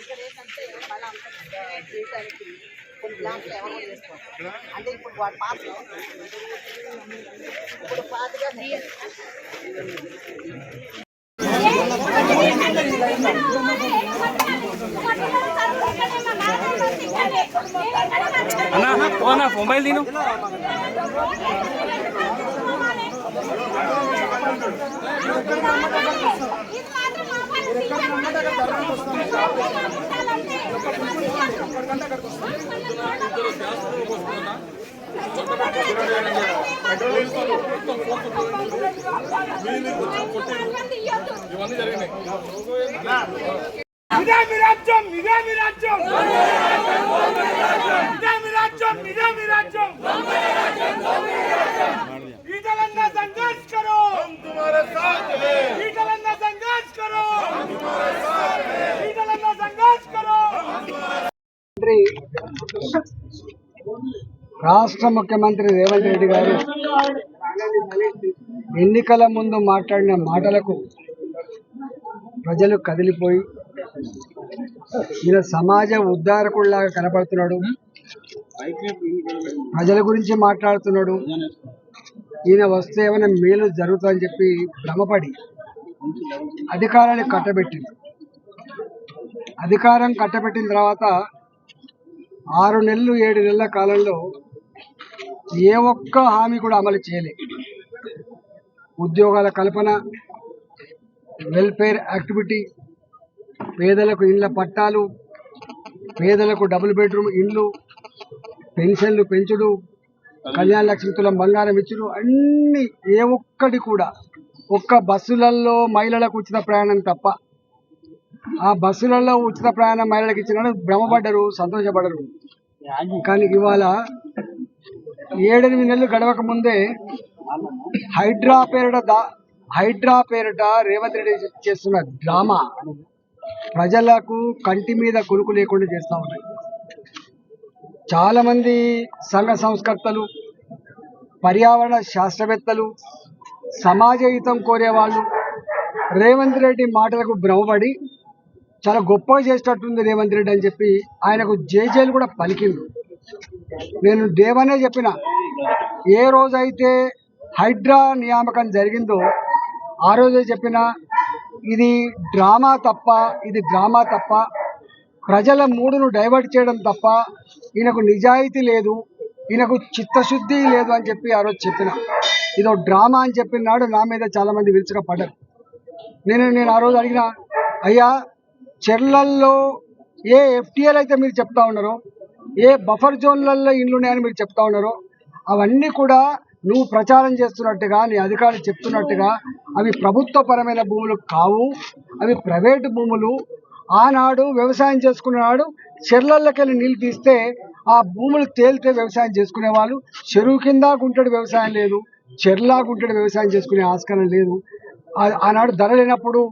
ఇక్కడ ఏంటంటే మళ్ళీ చేయడానికి కొన్ని చేసుకోవాలి అంటే ఇప్పుడు వాడు పాత ఇప్పుడు పాతగా అన్నా అన్నా మొబైల్ తిను. ఇదే మీ రాజ్యం ఇదే మీ రాజ్యం ఇదే మీ రాజ్యం ఇదే మీ రాజ్యం. రాష్ట్ర ముఖ్యమంత్రి రేవంత్ రెడ్డి గారు ఎన్నికల ముందు మాట్లాడిన మాటలకు ప్రజలు కదిలిపోయి ఈయన సమాజ ఉద్ధారకుడిలాగా కనపడుతున్నాడు ప్రజల గురించి మాట్లాడుతున్నాడు ఈయన వస్తే ఏమైనా మేలు జరుగుతుందని చెప్పి భ్రమపడి అధికారాన్ని కట్టబెట్టింది. అధికారం కట్టబెట్టిన తర్వాత ఆరు నెలలు ఏడు నెలల కాలంలో ఏ ఒక్క హామీ కూడా అమలు చేయలే. ఉద్యోగాల కల్పన వెల్ఫేర్ యాక్టివిటీ పేదలకు ఇండ్ల పట్టాలు పేదలకు డబుల్ బెడ్రూమ్ ఇండ్లు పెన్షన్లు పెంచుడు కళ్యాణ లక్ష్మి తులం బంగారం ఇచ్చుడు అన్ని ఏ ఒక్కటి కూడా ఒక్క బస్సులలో మహిళలకు ఉచిత ప్రయాణం తప్ప ఆ బస్సులలో ఉచిత ప్రయాణం మహిళలకు ఇచ్చినాడు భ్రమపడ్డరు సంతోషపడరు కానీ ఇవాళ ఏడెనిమిది నెలలు గడవక ముందే హైడ్రా పేరిట హైడ్రా పేరిట రేవంత్ రెడ్డి చేస్తున్న డ్రామా ప్రజలకు కంటి మీద కొనుకు లేకుండా చేస్తా ఉన్నాయి. చాలా మంది సంఘ సంస్కర్తలు పర్యావరణ శాస్త్రవేత్తలు సమాజ హితం కోరేవాళ్ళు రేవంత్ రెడ్డి మాటలకు భ్రమపడి చాలా గొప్పగా చేసేటట్టుంది రేవంత్ రెడ్డి అని చెప్పి ఆయనకు జేజేలు కూడా పలికిండు. నేను దేవనే చెప్పిన ఏ రోజైతే హైడ్రా నియామకం జరిగిందో ఆ రోజే చెప్పిన ఇది డ్రామా తప్ప ఇది డ్రామా తప్ప ప్రజల మూడును డైవర్ట్ చేయడం తప్ప ఈయనకు నిజాయితీ లేదు ఈయనకు చిత్తశుద్ధి లేదు అని చెప్పి ఆ రోజు చెప్పిన. ఇదో డ్రామా అని చెప్పినాడు నా మీద చాలామంది విరుచుగా పడ్డారు నేను నేను ఆ రోజు అడిగిన అయ్యా చెర్లల్లో ఏ ఎఫ్టీఎల్ అయితే మీరు చెప్తా ఉన్నారో ఏ బఫర్ జోన్లలో ఇండ్లు ఉన్నాయని మీరు చెప్తా ఉన్నారో అవన్నీ కూడా నువ్వు ప్రచారం చేస్తున్నట్టుగా నీ అధికారులు చెప్తున్నట్టుగా అవి ప్రభుత్వపరమైన భూములు కావు. అవి ప్రైవేటు భూములు. ఆనాడు వ్యవసాయం చేసుకున్నాడు చెర్లల్లోకెళ్ళి నీళ్ళు తీస్తే ఆ భూములు తేలితే వ్యవసాయం చేసుకునేవాళ్ళు. చెరువు కింద గుంటడి వ్యవసాయం లేదు. చెర్లా గుంటడి వ్యవసాయం చేసుకునే ఆస్కారం లేదు. ఆనాడు ధర లేనప్పుడు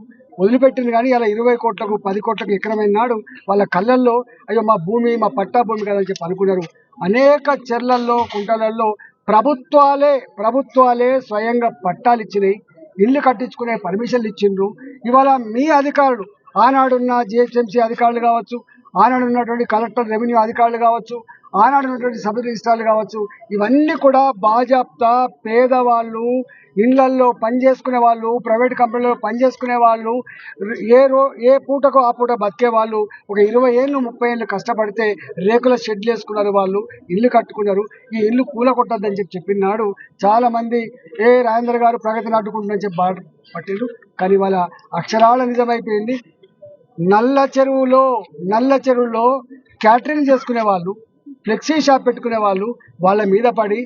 వదిలిపెట్టింది కానీ ఇలా ఇరవై కోట్లకు పది కోట్లకు ఎకరమైన నాడు వాళ్ళ కళ్ళల్లో అయ్యో మా భూమి మా పట్టా భూమి కదని చెప్పి అనుకున్నారు. అనేక చెర్లల్లో కుంటలల్లో ప్రభుత్వాలే ప్రభుత్వాలే స్వయంగా పట్టాలు ఇచ్చినాయి ఇల్లు కట్టించుకునే పర్మిషన్లు ఇచ్చిండ్రు. ఇవాళ మీ అధికారులు ఆనాడున్న జిహెచ్ఎంసీ అధికారులు కావచ్చు ఆనాడు ఉన్నటువంటి కలెక్టర్ రెవెన్యూ అధికారులు కావచ్చు ఆనాడున్నటువంటి సబ్ రిజిస్ట్రార్లు కావచ్చు. ఇవన్నీ కూడా బాజాప్తా పేదవాళ్ళు ఇళ్ళల్లో పనిచేసుకునే వాళ్ళు ప్రైవేట్ కంపెనీలో పనిచేసుకునే వాళ్ళు ఏ రో ఏ పూటకు ఆ పూట బతికే వాళ్ళు ఒక ఇరవై ఏళ్ళు ముప్పై ఏళ్ళు కష్టపడితే రేకుల షెడ్లు వేసుకున్నారు వాళ్ళు ఇల్లు కట్టుకున్నారు. ఈ ఇల్లు కూల కొట్టద్దని చెప్పి చెప్పినాడు. చాలామంది ఏ రాజేంద్ర గారు ప్రగతిని అడ్డుకుంటుందని చెప్పి బాధ పట్టిండు కానీ వాళ్ళ అక్షరాల నిజమైపోయింది. నల్ల చెరువులో నల్ల చెరువులో క్యాటరింగ్ చేసుకునే వాళ్ళు ఫ్లెక్సీ షాప్ పెట్టుకునే వాళ్ళు వాళ్ళ మీద పడి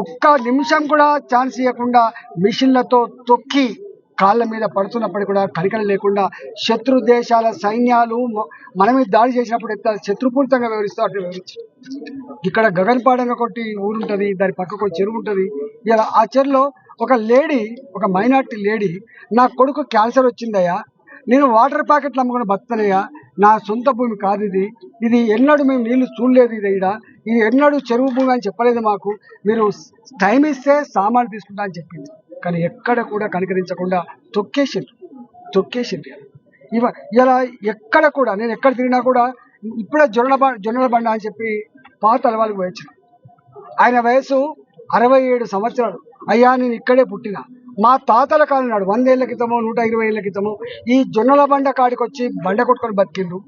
ఒక్క నిమిషం కూడా ఛాన్స్ ఇవ్వకుండా మిషన్లతో తొక్కి కాళ్ళ మీద పడుతున్నప్పటికీ కూడా కనికరం లేకుండా శత్రు దేశాల సైన్యాలు మనమే మన మీద దాడి చేసినప్పుడు ఎంత శత్రుపూరితంగా వివరిస్తూ అట్లా వివరించారు ఇక్కడ గగన్పాడ్ అని ఒకటి ఊరుంటుంది దాని పక్కకు ఒక చెరువు ఉంటుంది. ఇలా ఆ చెరువులో ఒక లేడీ ఒక మైనార్టీ లేడీ నా కొడుకు క్యాన్సర్ వచ్చిందయ్యా నేను వాటర్ ప్యాకెట్లు అమ్ముకుని బతనయ్యా నా సొంత భూమి కాదు ఇది. ఇది ఎన్నడూ మేము నీళ్ళు చూడలేదు ఇది ఇక్కడ ఇది ఎన్నడూ చెరువు భూమి అని చెప్పలేదు మాకు. మీరు టైం ఇస్తే సామాన్లు తీసుకుంటా అని చెప్పింది. కానీ ఎక్కడ కూడా కనికరించకుండా తొక్కేసిండ్రు. తొక్కేసిండ్రు ఇవ ఇలా ఎక్కడ కూడా నేను ఎక్కడ తిరిగినా కూడా ఇప్పుడే జొన్న బ జొన్నల బండ అని చెప్పి పాత అలవాళ్ళకి పోయొచ్చు ఆయన వయసు అరవై ఏడు సంవత్సరాలు. అయ్యా నేను ఇక్కడే పుట్టిన. మా తాతల కాలం నాడు వందేళ్ళ క్రితము నూట ఇరవై ఏళ్ళ క్రితము ఈ జొన్నల బండ కాడికి వచ్చి బండ కొట్టుకొని బతికిండ్రు.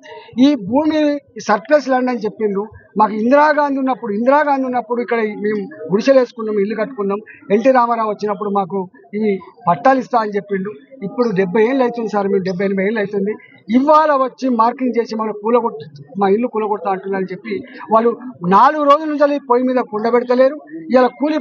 ఈ భూమి సర్ప్లస్ ల్యాండ్ అని చెప్పిండ్రు. మాకు ఇందిరాగాంధీ ఉన్నప్పుడు ఇందిరాగాంధీ ఉన్నప్పుడు ఇక్కడ మేము గుడిసెలు వేసుకున్నాం ఇల్లు కట్టుకున్నాం. ఎన్టీ రామారావు వచ్చినప్పుడు మాకు ఇవి పట్టాలు ఇస్తా అని చెప్పిండు ఇప్పుడు డెబ్బై ఏళ్ళు అవుతుంది సార్ మేము డెబ్బై ఎనిమిది ఏళ్ళు అవుతుంది ఇవాళ వచ్చి మార్కింగ్ చేసి మన కూలగొట్టు మా ఇల్లు కూలగొడతా అంటున్నారని చెప్పి వాళ్ళు నాలుగు రోజుల నుంచి పొయ్యి మీద కుండ పెడతలేరు. ఇలా కూలి